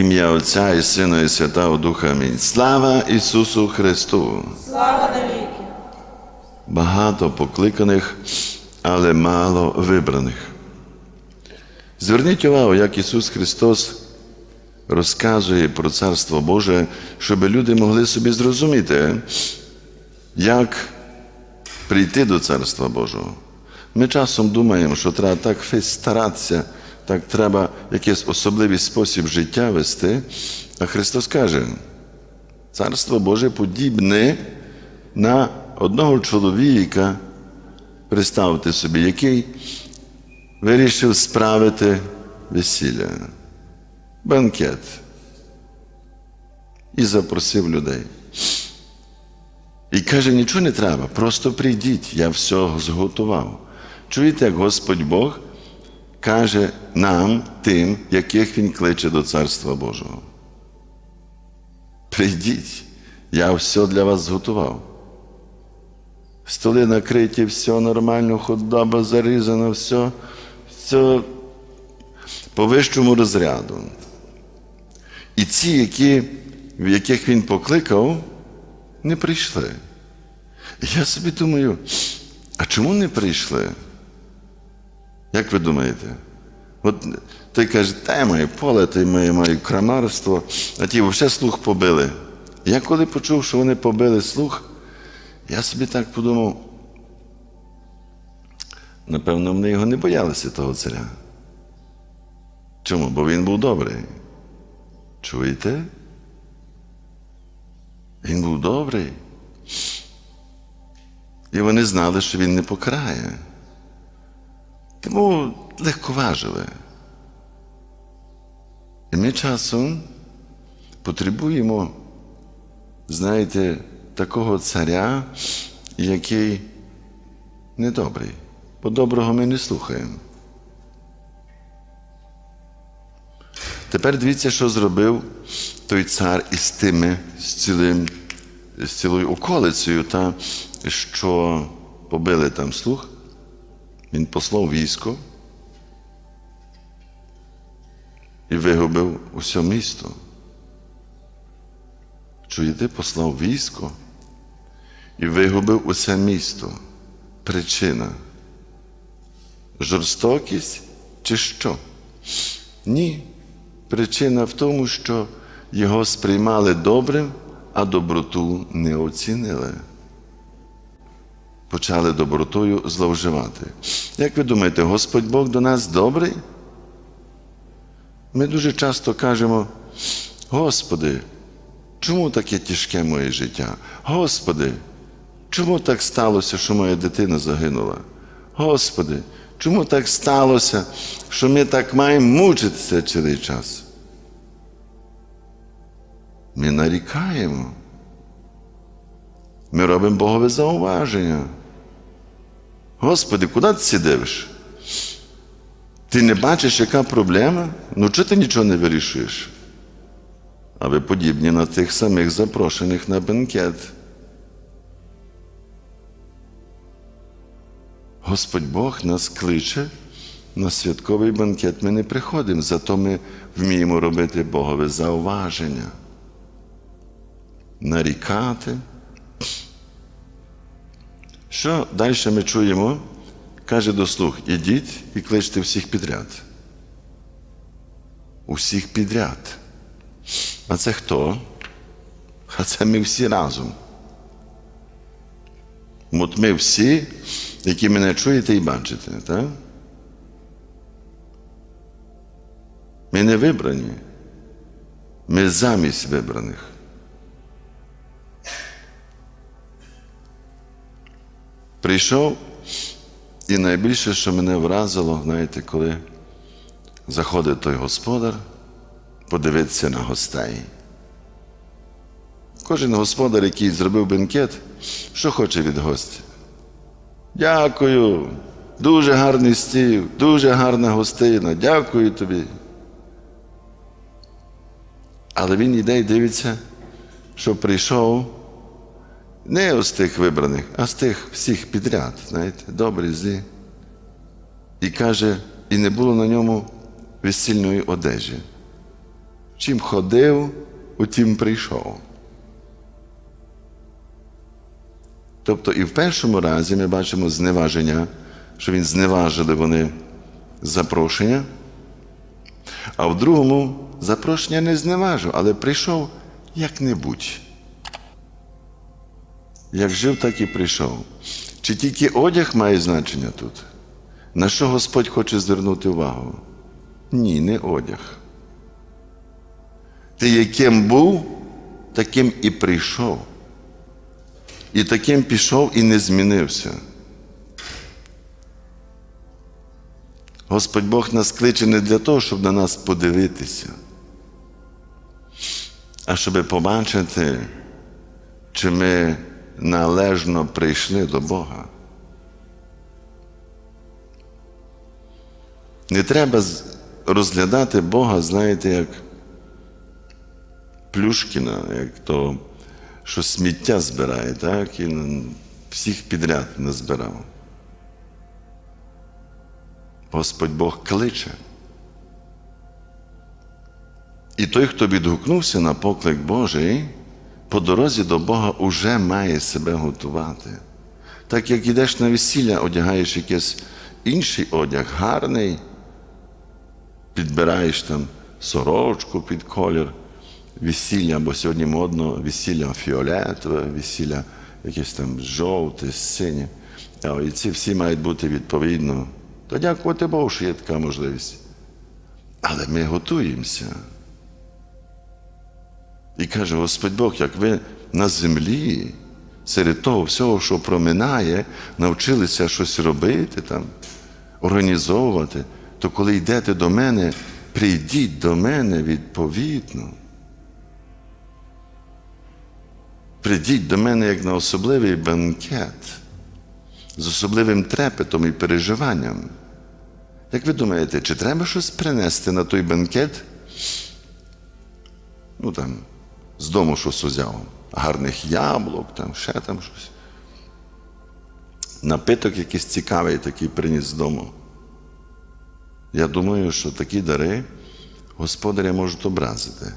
Ім'я Отця і Сина, і Святого Духа. Амінь. Слава Ісусу Христу! Слава навіки! Багато покликаних, але мало вибраних. Зверніть увагу, як Ісус Христос розказує про Царство Боже, щоб люди могли собі зрозуміти, як прийти до Царства Божого. Ми часом думаємо, що треба так старатися, так треба якийсь особливий спосіб життя вести. А Христос каже, Царство Боже подібне на одного чоловіка, представте собі, який вирішив справити весілля, банкет і запросив людей. І каже, нічого не треба, просто прийдіть, я все зготував. Чуєте, як Господь Бог каже нам, тим, яких Він кличе до Царства Божого. Прийдіть, я все для вас зготував. Столи накриті, все нормально, худоба зарізана, все, все по вищому розряду. І ці, які, в яких він покликав, не прийшли. Я собі думаю, а чому не прийшли? Як ви думаєте? От той каже, та я маю поле, та я маю, крамарство, а ті взагалі слух побили. Я коли почув, що вони побили слух, я собі так подумав, напевно, вони його не боялися, того царя. Чому? Бо він був добрий. Чуєте? Він був добрий. І вони знали, що він не покарає. Тому легковажили. І ми часом потребуємо, знаєте, такого царя, який недобрий, бо доброго ми не слухаємо. Тепер дивіться, що зробив той цар із тими, з, цілим, з цілою околицею, та, що побили там слух. Він послав військо і вигубив усе місто. Чуєте, послав військо і вигубив усе місто. Причина. Жорстокість чи що? Ні. Причина в тому, що його сприймали добрим, а доброту не оцінили. Почали добротою зловживати. Як ви думаєте, Господь Бог до нас добрий? Ми дуже часто кажемо, Господи, чому таке тяжке моє життя? Господи, чому так сталося, що моя дитина загинула? Господи, чому так сталося, що ми так маємо мучитися цілий час? Ми нарікаємо. Ми робимо Богове зауваження. Господи, куди ти сидиш? Ти не бачиш, яка проблема? Ну чого ти нічого не вирішуєш? А ви подібні на тих самих запрошених на бенкет. Господь Бог нас кличе на святковий банкет. Ми не приходимо, зато ми вміємо робити Богове зауваження, нарікати. Що далі ми чуємо? Каже до слух, ідіть і кличте всіх підряд. Усіх підряд. А це хто? А це ми всі разом. От ми всі, які мене чуєте і бачите, так? Ми не вибрані. Ми замість вибраних. Прийшов, і найбільше, що мене вразило, знаєте, коли заходить той господар, подивитися на гостей. Кожен господар, який зробив бенкет, що хоче від гостя? Дякую, дуже гарний стіл, дуже гарна гостина, дякую тобі. Але він йде і дивиться, що прийшов не з тих вибраних, а з тих всіх підряд, знаєте, добрі, злі. І каже, і не було на ньому весільної одежі. Чим ходив, у тім прийшов. Тобто і в першому разі ми бачимо зневаження, що він зневажили вони запрошення, а в другому запрошення не зневажив, але прийшов як-небудь. Як жив, так і прийшов. Чи тільки одяг має значення тут? На що Господь хоче звернути увагу? Ні, не одяг. Ти яким був, таким і прийшов. І таким пішов і не змінився. Господь Бог нас кличе не для того, щоб на нас подивитися, а щоб побачити, чи ми належно прийшли до Бога. Не треба розглядати Бога, знаєте, як Плюшкіна, як то, що сміття збирає, так, і всіх підряд не збирав. Господь Бог кличе. І той, хто відгукнувся на поклик Божий, по дорозі до Бога уже має себе готувати. Так як ідеш на весілля, одягаєш якийсь інший одяг, гарний, підбираєш там сорочку під колір, весілля, бо сьогодні модно весілля фіолетове, весілля якесь там жовте, синє. І ці всі мають бути відповідно. То дякувати Богу, що є така можливість. Але ми готуємося. І каже Господь Бог, як ви на землі, серед того всього, що проминає, навчилися щось робити там, організовувати, то коли йдете до мене, прийдіть до мене відповідно. Прийдіть до мене як на особливий банкет, з особливим трепетом і переживанням. Як ви думаєте, чи треба щось принести на той банкет? Ну там, з дому щось узяв, гарних яблук, там, ще там щось. Напиток якийсь цікавий такий приніс з дому. Я думаю, що такі дари господаря можуть образити.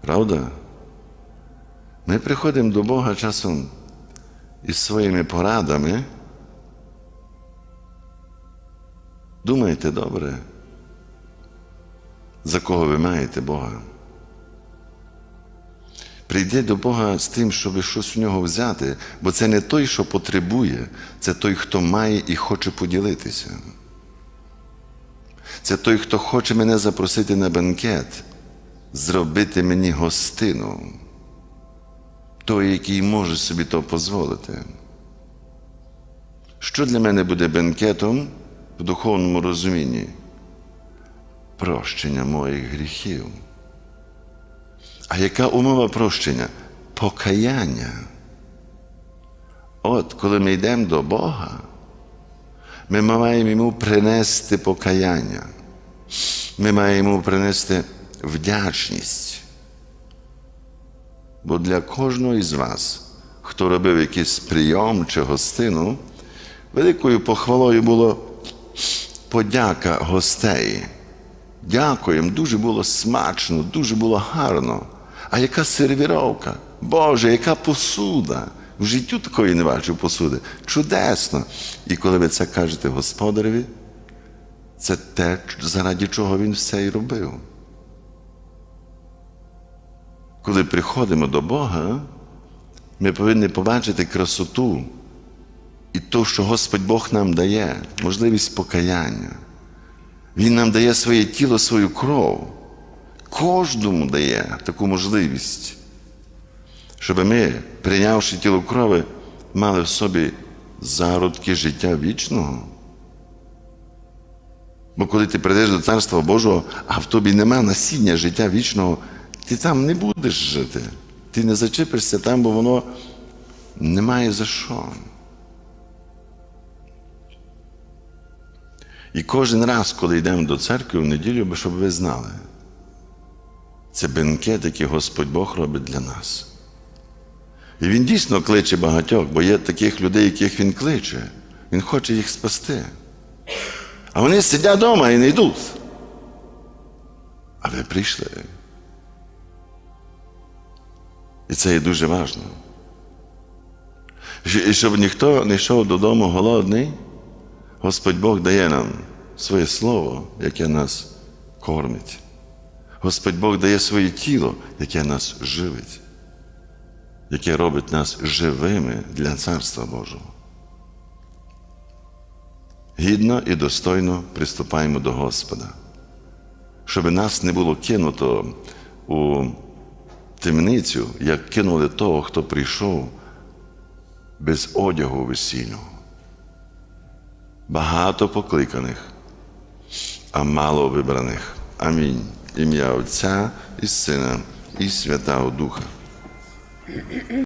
Правда? Ми приходимо до Бога часом із своїми порадами. Думайте добре, за кого ви маєте Бога. Прийди до Бога з тим, щоб щось у нього взяти, бо це не той, що потребує, це той, хто має і хоче поділитися. Це той, хто хоче мене запросити на бенкет, зробити мені гостину, той, який може собі то дозволити. Що для мене буде бенкетом в духовному розумінні? Прощення моїх гріхів. А яка умова прощення? Покаяння. От коли ми йдемо до Бога, ми маємо йому принести покаяння. Ми маємо йому принести вдячність. Бо для кожного із вас, хто робив якийсь прийом чи гостину, великою похвалою було подяка гостей. Дякуємо, дуже було смачно, дуже було гарно. А яка сервіровка? Боже, яка посуда! В життю такої не бачив посуди. Чудесно! І коли ви це кажете господареві, це те, заради чого він все і робив. Коли приходимо до Бога, ми повинні побачити красоту і то, що Господь Бог нам дає, можливість покаяння. Він нам дає своє тіло, свою кров. Кожному дає таку можливість, щоб ми, прийнявши тіло крови, мали в собі зародки життя вічного. Бо коли ти прийдеш до Царства Божого, а в тобі нема насіння життя вічного, ти там не будеш жити. Ти не зачепишся там, бо воно немає за що. І кожен раз, коли йдемо до церкви в неділю, щоб ви знали, це бенкет, який Господь Бог робить для нас. І Він дійсно кличе багатьох, бо є таких людей, яких Він кличе. Він хоче їх спасти. А вони сидять вдома і не йдуть. А ви прийшли. І це є дуже важливо. І щоб ніхто не йшов додому голодний, Господь Бог дає нам своє слово, яке нас кормить. Господь Бог дає своє тіло, яке нас живить, яке робить нас живими для Царства Божого. Гідно і достойно приступаємо до Господа, щоб нас не було кинуто у темницю, як кинули того, хто прийшов без одягу весільного. Багато покликаних, а мало вибраних. Амінь. Ім'я Отця і Сина, і Святого Духа.